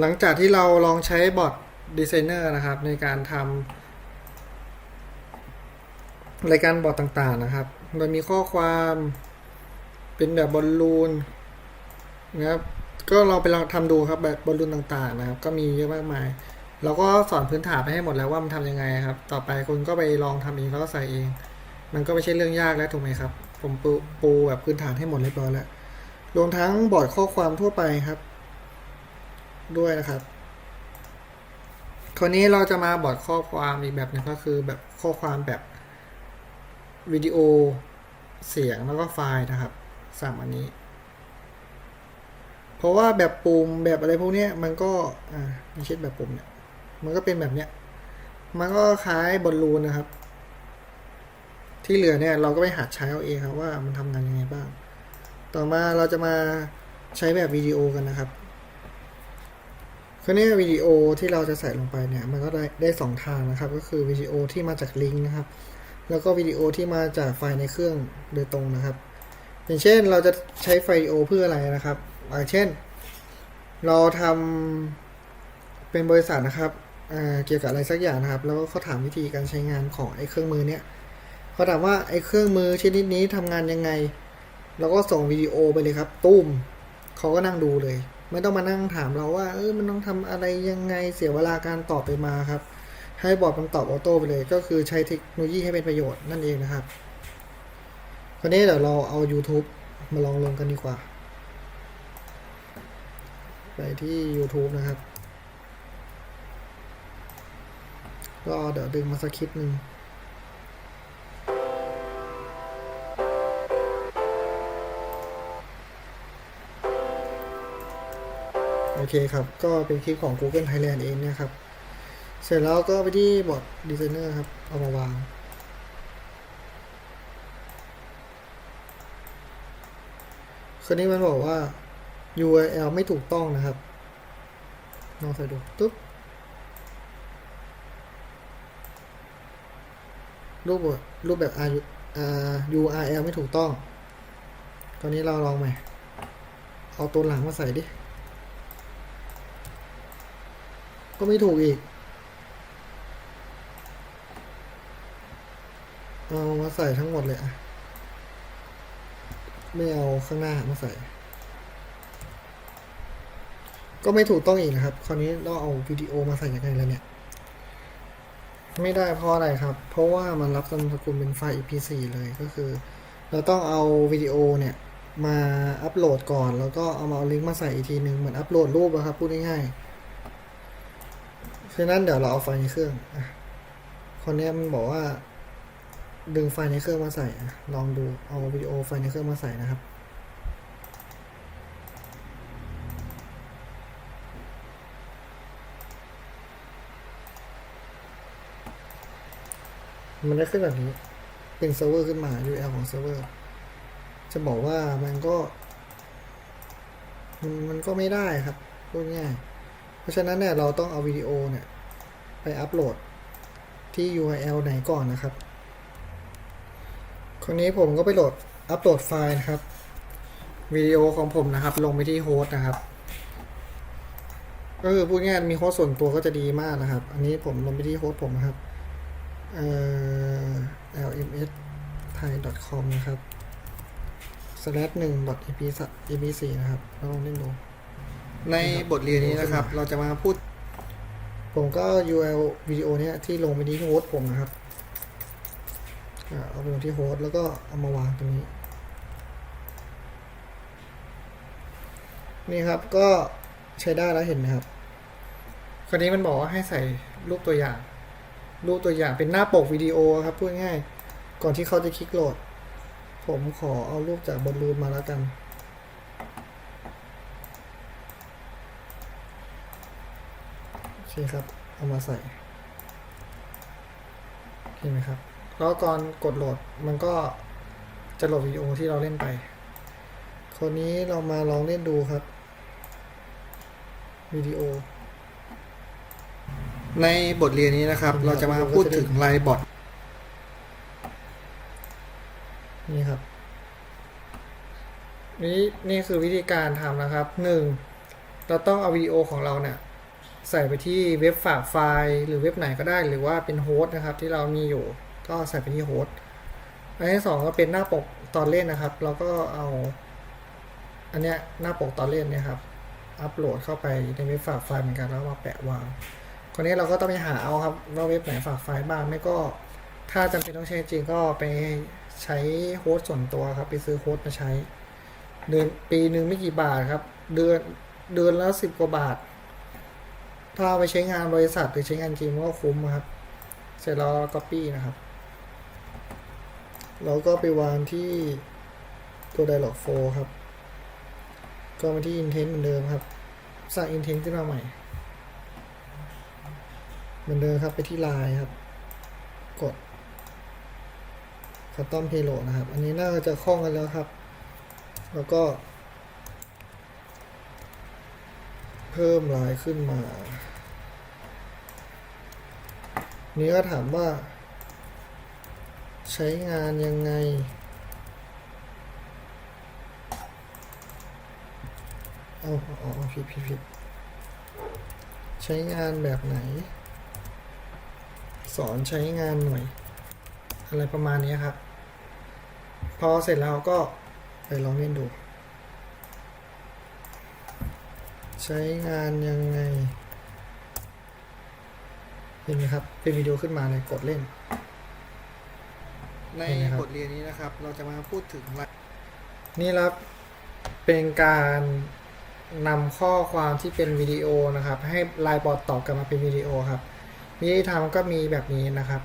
หลังจากที่เราลองใช้บอทดีไซเนอร์นะครับ ในการทำรายการบอทต่างๆนะครับ โดยมีข้อความเป็นแบบบอลลูนนะครับก็ลองไปลองทำดูครับแบบบอลลูนต่างๆนะครับ ก็มีเยอะมากมายเราก็สอนพื้นฐานไปให้หมดแล้วว่ามันทำยังไงครับ ต่อไปคุณก็ไปลองทำเองแล้วก็ใส่เอง มันก็ไม่ใช่เรื่องยากแล้วถูกไหมครับ ผมปูปูแบบพื้นฐานให้หมดเรียบร้อยแล้วรวมทั้งบอร์ดข้อความทั่วไปครับ ด้วยนะครับคราวนี้เราจะมาบอร์ดข้อความอีกแบบหนึงก็คือแบบข้อความแบบวิดีโอเสียงแล้วก็ไฟล์นะครับสามอันนี้ เพราะว่าแบบปุ่มแบบอะไรพวกนี้มันก็อ่าไม่ใช่แบบปุ่มเนี่ยมันก็เป็นแบบเนี้ยมันก็คล้ายบอลลูนนะครับ ที่เหลือเนี่ยเราก็ไปหัดใช้เอาเองครับว่ามันทำงานยังไงบ้าง ต่อมาเราจะมาใช้แบบวิดีโอกันนะครับ คราวนี้วิดีโอที่เราจะใส่ลงไปเนี่ยมันก็ได้ได้สองทางนะครับ ก็คือวิดีโอที่มาจากลิงก์นะครับ แล้วก็วิดีโอที่มาจากไฟล์ในเครื่องโดยตรงนะครับ อย่างเช่นเราจะใช้ไฟล์วิดีโอเพื่ออะไรนะครับอย่างเช่น เราทำเป็นบริษัทนะครับเกี่ยวกับอะไรสักอย่างนะครับ แล้วก็เขาถามวิธีการใช้งานของไอ้เครื่องมือเนี้ยเขาถามว่าไอ้เครื่องมือชนิดนี้ทำงานยังไงเราก็ส่งวิดีโอไปเลยครับ ตุ้มเขาก็นั่งดูเลย ไม่ต้องมานั่งถามเราว่า เออมันต้องทำอะไรยังไงเสียเวลาการตอบไปมาครับ ให้บอร์ดมันตอบออโต้ไปเลย ก็คือใช้เทคโนโลยีให้เป็นประโยชน์นั่นเองนะครับคราวนี้เดี๋ยวเราเอา YouTube มาลองลงกันดีกว่า ไปที่ YouTube นะครับ ก็เดี๋ยวดึงมาสักคลิปหนึ่ง โอเคครับ ก็เป็นคลิปของ Google Thailand เองเนี่ยครับ เสร็จแล้วก็ไปที่บอร์ดดีไซเนอร์ครับ เอามาวางคราวนี้มันบอกว่า URL ไม่ถูกต้องนะครับลองใส่ดูตุ๊บรูปแบบรูปแบบ RU อ่า URL ไม่ถูกต้อง ตอนนี้เราลองใหม่ เอาตัวหลังมาใส่ดิ ก็ไม่ถูกอีก เอามาใส่ทั้งหมดเลยอะไม่เอาข้างหน้ามาใส่ ก็ไม่ถูกต้องอีกนะครับ คราวนี้เราเอาวิดีโอมาใส่ยังไงแล้วเนี่ย ไม่ได้เพราะอะไรครับ เพราะว่ามันรับนามสกุลเป็นไฟล์ EP4 เลยก็คือ เราต้องเอาวิดีโอเนี่ยมาอัปโหลดก่อน แล้วก็เอามาเอาลิงก์มาใส่อีกทีหนึ่งเหมือนอัปโหลดรูปอะครับพูดง่ายๆ ฉะนั้นเดี๋ยวเราเอาไฟในเครื่องอคนนี้มันบอกว่า ดึงไฟในเครื่องมาใส่ลองดูเอาวิดีโอไฟในเครื่องมาใส่นะครับมันได้ขึ้นแบบนี้ เป็นเซิร์ฟเวอร์ขึ้นมา URL ของเซิร์ฟเวอร์ จะบอกว่ามันก็ มันก็ไม่ได้ครับพูดง่าย ราะฉะนั้นเนี่ยเราต้องเอาวิดีโอเนี่ยไปอัปโหลดที่ URL ไหนก่อนนะครับ คราวนี้ผมก็ไปโหลดอัปโหลดไฟล์นะครับวิดีโอของผมนะครับ ลงไปที่โฮสต์นะครับก็คือพูดง่ายมีโฮสต์ส่วนตัวก็จะดีมากนะครับ อันนี้ผมลงไปที่โฮสต์ผมนะครับเอ่อ lms thai com นะครับ slash หนึ่ง ep ep สี่นะครับลองเล่นดู ในบทเรียนนี้นะครับ เราจะมาพูด ผมก็ URL วิดีโอเนี้ยที่ลงไปที่โฮสต์ผมนะครับเอาไปลงที่โฮสต์แล้วก็เอามาวางตรงนี้ นี่ครับก็ใช้ได้แล้วเห็นไหมครับ คราวนี้มันบอกว่าให้ใส่รูปตัวอย่าง รูปตัวอย่างเป็นหน้าปกวิดีโอครับพูดง่าย ก่อนที่เขาจะคลิกโหลด ผมขอเอารูปจากบอลลูนมาแล้วกัน โอ เคครับ เอามาใส่เห็นไหมครับ แล้วก่อนกดโหลดมันก็จะโหลดวิดีโอที่เราเล่นไปคราวนี้เรามาลองเล่นดูครับวิดีโอ ในบทเรียนนี้นะครับ เราจะมาพูดถึงไลน์บอทนี่ครับนี่นี่คือวิธีการทำนะครับหนึ่งเราต้องเอาวิดีโอของเราเนี่ย ใส่ไปที่เว็บฝากไฟล์หรือเว็บไหนก็ได้ หรือว่าเป็นโฮสต์นะครับ ที่เรามีอยู่ก็ใส่ไปที่โฮสต์อันที่สองก็เป็นหน้าปกตอนเล่นนะครับ เราก็เอาอันเนี้ยหน้าปกตอนเล่นเนี่ยครับอัปโหลดเข้าไปในเว็บฝากไฟล์เหมือนกันแล้วมาแปะวางคนนี้เราก็ต้องไปหาเอาครับว่าเว็บไหนฝากไฟล์บ้างไม่ก็ถ้าจำเป็นต้องใช้จริงก็ไปใช้โฮสต์ส่วนตัวครับ ไปซื้อโฮสต์มาใช้ เดือนปีหนึ่งไม่กี่บาทครับ เดือนเดือนละสิบกว่าบาท ถ้าเอาไปใช้งานบริษัทหรือใช้งานจริงมันก็คุ้มครับ เสร็จแล้วก็ปี้นะครับ เราก็ไปวางที่ตัว Dialog 4ครับ ก็มาที่ Intent เหมือนเดิมครับ สร้าง Intent ขึ้นมาใหม่ เหมือนเดิมครับไปที่ Line ครับ กด Custom Payload นะครับ อันนี้น่าจะคล่องกันแล้วครับ แล้วก็ เพิ่มลายขึ้นมา นี้ก็ถามว่า ใช้งานยังไงเอาเอาเอาผิดผิดผิดใช้งานแบบไหน สอนใช้งานหน่อย อะไรประมาณนี้ครับ พอเสร็จแล้วก็ไปลองเล่นดู ใช้งานยังไงเห็นไหมครับ เป็นวิดีโอขึ้นมาเลยกดเล่น ในบทเรียนนี้นะครับ เราจะมาพูดถึงว่านี่ครับ เป็นการนำข้อความที่เป็นวิดีโอนะครับ ให้ไลน์บอทตอบกลับมาเป็นวิดีโอครับวิธีทำก็มีแบบนี้นะครับ